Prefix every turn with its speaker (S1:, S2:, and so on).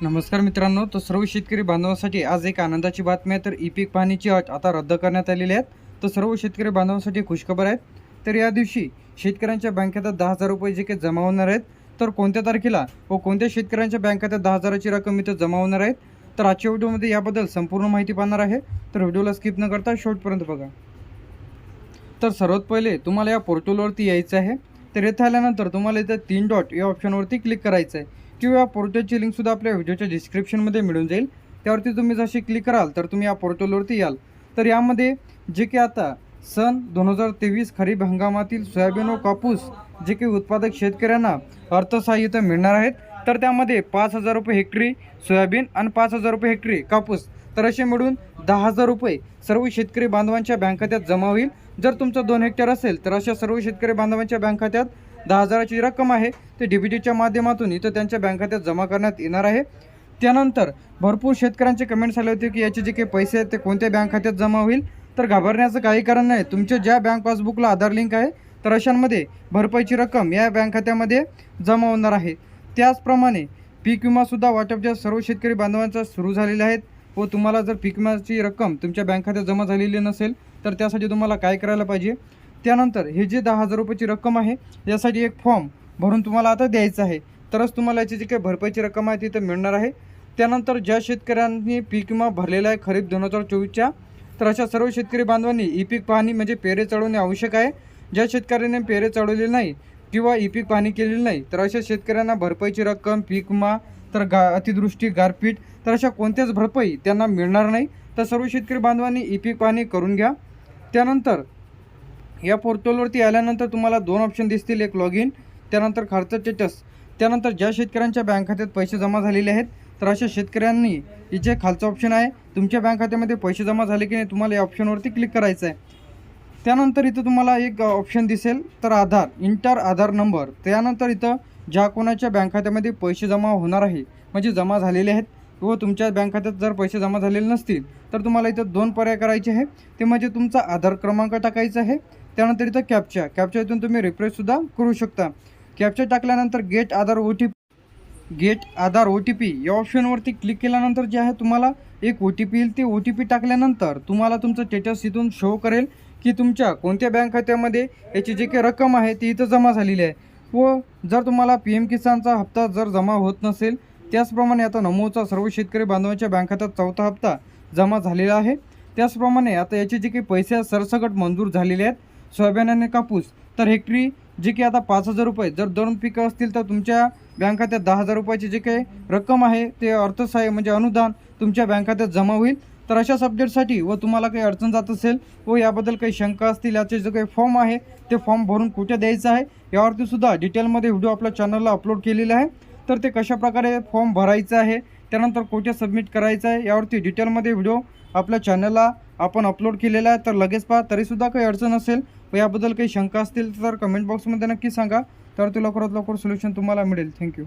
S1: नमस्कार मित्रांनो तर सर्व शेतकरी बांधवांसाठी आज एक आनंदाची बातमी आहे. तर ई पीक पाहणीची अट आता रद्द करण्यात आलेली आहेत तर सर्व शेतकरी बांधवांसाठी खुशखबर आहेत. तर या दिवशी शेतकऱ्यांच्या बँक खात्यात दहा हजार रुपये जे काही जमा होणार आहेत तर कोणत्या तारखेला व कोणत्या शेतकऱ्यांच्या बँक खात्यात दहा हजाराची रक्कम इथं जमा होणार आहेत तर आजच्या व्हिडिओमध्ये याबद्दल संपूर्ण माहिती पाहणार आहे. तर व्हिडिओला स्किप न करता शेवटपर्यंत बघा. तर सर्वात पहिले तुम्हाला या पोर्टलवरती यायचं आहे. तर येथे आल्यानंतर तुम्हाला इथं तीन डॉट या ऑप्शनवरती क्लिक करायचं आहे. किंवा या पोर्टलची लिंकसुद्धा आपल्या व्हिडिओच्या डिस्क्रिप्शनमध्ये मिळून जाईल. त्यावरती तुम्ही जशी क्लिक कराल तर तुम्ही या पोर्टलवरती याल. तर यामध्ये जे की आता सन दोन हजार तेवीस खरीप हंगामातील सोयाबीन व कापूस जे काही उत्पादक शेतकऱ्यांना अर्थसहाय्य मिळणार आहेत तर त्यामध्ये पाच हजार रुपये हेक्टरी सोयाबीन आणि पाच हजार रुपये हेक्टरी कापूस. तर असे मिळून दहा हजार रुपये सर्व शेतकरी बांधवांच्या बँक खात्यात जमा होईल. जर तुमचं दोन हेक्टर असेल तर अशा सर्व शेतकरी बांधवांच्या बँक खात्यात दहा हजाराची रक्कम आहे ते डी बी टीच्या माध्यमातून इथं त्यांच्या बँक खात्यात जमा करण्यात येणार आहे. त्यानंतर भरपूर शेतकऱ्यांचे कमेंट्स आले होते की याचे जे काही पैसे आहेत ते कोणत्या बँक खात्यात जमा होईल? तर घाबरण्याचं काही कारण नाही. तुमच्या ज्या बँक पासबुकला आधार लिंक आहे तर अशांमध्ये भरपाईची रक्कम या बँक खात्यामध्ये जमा होणार आहे. त्याचप्रमाणे पीक विमासुद्धा वाटपच्या सर्व शेतकरी बांधवांचा सुरू झालेला आहेत. व तुम्हाला जर पीक विम्याची रक्कम तुमच्या बँक खात्यात जमा झालेली नसेल तर त्यासाठी तुम्हाला काय करायला पाहिजे? त्यानंतर हे जे दहा हजार रुपयाची रक्कम आहे यासाठी एक फॉर्म भरून तुम्हाला आता द्यायचं आहे. तरच तुम्हाला याची जी काही भरपाईची रक्कम आहे ती इथं मिळणार आहे. त्यानंतर ज्या शेतकऱ्यांनी पीक विमा भरलेला आहे खरीप दोन हजार चोवीसच्या तर अशा सर्व शेतकरी बांधवांनी ई पीक पाहणी म्हणजे पेरे चढवणे आवश्यक आहे. ज्या शेतकऱ्यांनी पेरे चढवलेले नाही किंवा ई पीक पाहणी केलेली नाही तर अशा शेतकऱ्यांना भरपाईची रक्कम पीक विमा तर गा अतिदृष्टी गारपीट तर अशा कोणत्याच भरपाई त्यांना मिळणार नाही. तर सर्व शेतकरी बांधवांनी ई पीक पाहणी करून घ्या. त्यानंतर या पोर्टलवरती आल्यानंतर तुम्हाला दोन ऑप्शन दिसतील. एक लॉग इन त्यानंतर खर्च स्टेटस त्यानंतर ज्या शेतकऱ्यांच्या बँक खात्यात पैसे जमा झालेले आहेत तर अशा शेतकऱ्यांनी इथे खालचं ऑप्शन आहे तुमच्या बँक खात्यामध्ये पैसे जमा झाले की नाही तुम्हाला या ऑप्शनवरती क्लिक करायचं आहे. त्यानंतर इथं तुम्हाला एक ऑप्शन दिसेल तर आधार इंटर आधार नंबर त्यानंतर इथं ज्या कोणाच्या बँक खात्यामध्ये पैसे जमा होणार आहे म्हणजे जमा झालेले आहेत व तुमच्या बँक खात्यात जर पैसे जमा झालेले नसतील तर तुम्हाला इथं दोन पर्याय करायचे आहे ते म्हणजे तुमचा आधार क्रमांक टाकायचा आहे त्यानंतर इथं कॅपच्या कॅपच्या इथून तुम्ही रिफ्रेशसुद्धा करू शकता. कॅपच्या टाकल्यानंतर get Aadhaar O T get Aadhaar O T P या ऑप्शनवरती क्लिक केल्यानंतर जे आहे तुम्हाला एक ओ टी पी येईल. ते ओ टी पी टाकल्यानंतर तुम्हाला तुमचं स्टेटस इथून शो करेल की तुमच्या कोणत्या बँक खात्यामध्ये याची जी काही रक्कम आहे ती इथं जमा झालेली आहे. व जर तुम्हाला पी एम किसानचा हप्ता जर जमा होत नसेल त्याचप्रमाणे आता नमोचा सर्व शेतकरी बांधवांच्या बँक खात्यात चौथा हप्ता जमा झालेला आहे. त्याचप्रमाणे आता याचे जे काही पैसे सरसकट मंजूर झालेले आहेत सोयाबीन आणि कापूस. तर हेक्टरी जे की आता पाच हजार रुपये. जर दोन पिकं असतील तर तुमच्या बँक खात्यात दहा हजार रुपयाची जे काही रक्कम आहे ते अर्थसहाय्य म्हणजे अनुदान तुमच्या बँक खात्यात जमा होईल. तर अशा सब्जेक्टसाठी व तुम्हाला काही अडचण जात असेल व याबद्दल काही शंका असतील याचे जे काही फॉर्म आहे ते फॉर्म भरून कुठे द्यायचं आहे यावरती सुद्धा डिटेलमध्ये व्हिडिओ आपल्या चॅनलला अपलोड केलेला आहे. तर ते कशाप्रकारे फॉर्म भरायचं आहे त्यानंतर कुठे सबमिट करायचं आहे यावरती डिटेलमध्ये व्हिडिओ आपल्या चॅनलला आपण अपलोड केलेला आहे. तर लगेच पहा तरीसुद्धा काही अडचण असेल व याबद्दल काही शंका असतील तर कमेंट बॉक्समध्ये नक्की सांगा. तर ते लवकरात लवकर सोल्युशन तुम्हाला मिळेल. थँक्यू